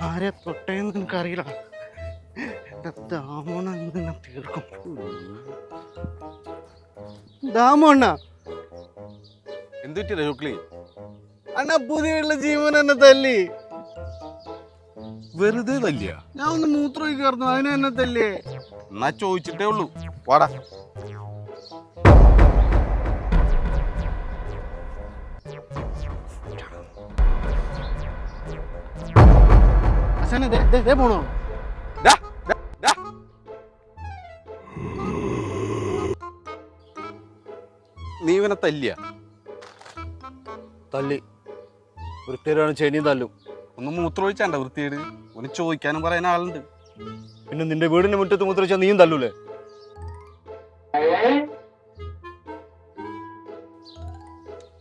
ആരെ തൊട്ടേന്ന് എനിക്കറിയില്ല. എന്റെ ദാമോണ നിന്നെ തീർക്കും. ദാമോണ്ണ എന്തു അണ്ണ പുതിയുള്ള ജീവൻ എന്നെ തല്ലി. വെറുതെ തല്ലിയ? ഞാൻ ഒന്ന് മൂത്രം ഒഴിക്കായിരുന്നു അതിനെ എന്നെ തല്ലിയേ. എന്നാ ചോദിച്ചിട്ടേ ഉള്ളൂ. വാടാ. അച്ഛനെ ദേ- ദേ- ദേ പോണോ. ഡാ, ഡാ, ഡാ. നീ ഇവനെ തല്ലിയ? തല്ലി. വൃത്തിയാണ് ചെനിയും തല്ലും. ഒന്ന് മൂത്രമൊഴിച്ചാണ്ട വൃത്തിയേട് ഒന്ന് ചോദിക്കാനും പറയാൻ ആളുണ്ട്. പിന്നെ നിന്റെ വീടിന്റെ മുറ്റത്ത് മൂത്രമൊഴിച്ചാൽ നീയും തല്ലൂലേ?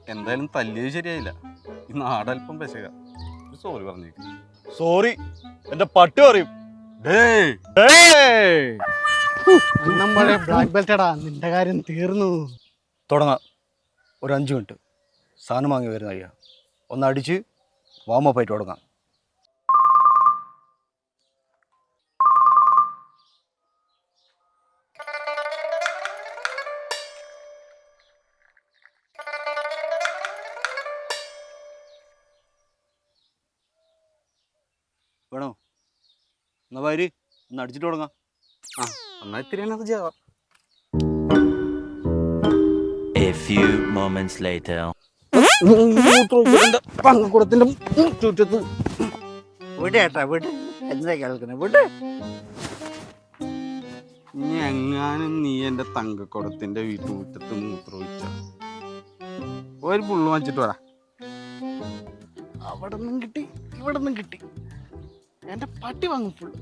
എന്തായാലും തല്ലിയത് ശരിയായില്ല. ഈ നാടൽപ്പം പെശക. സോറി പറഞ്ഞേക്ക്. സോറി എന്റെ പട്ടി പറയും. നമ്മളെ ബ്ലാക്ക് ബെൽറ്റടാ നിന്റെ കാര്യം തീർന്നു. തുടങ്ങാം. ഒരു അഞ്ച് മിനിറ്റ്. സാധനം വാങ്ങി വരുന്ന അയ്യ ഒന്ന് അടിച്ച് വാമപ്പായിട്ട് തുടങ്ങാം വേണോ? എന്നാ വരി ഒന്ന് അടിച്ചിട്ട് തുടങ്ങാം ആ എന്നാ ഇത്തിരി അത് ചെയ്യാം. A few moments later. പങ്കക്കുടത്തിന്റെ ചുറ്റത്ത്. വിട് ഏട്ടാ വിട്. എന്താ കേൾക്കുന്നത് വിട്. ഇനി എങ്ങാനും നീ എന്റെ തങ്കക്കുടത്തിന്റെ വീട്ടുമുറ്റത്ത് മൂത്രമൊഴിച്ച ഒരു പുള്ളു വാങ്ങിച്ചിട്ട് വരാ. അവിടെ നിന്നും കിട്ടി ഇവിടെ നിന്നും കിട്ടി. എന്റെ പട്ടി വാങ്ങും ഫുള്ള്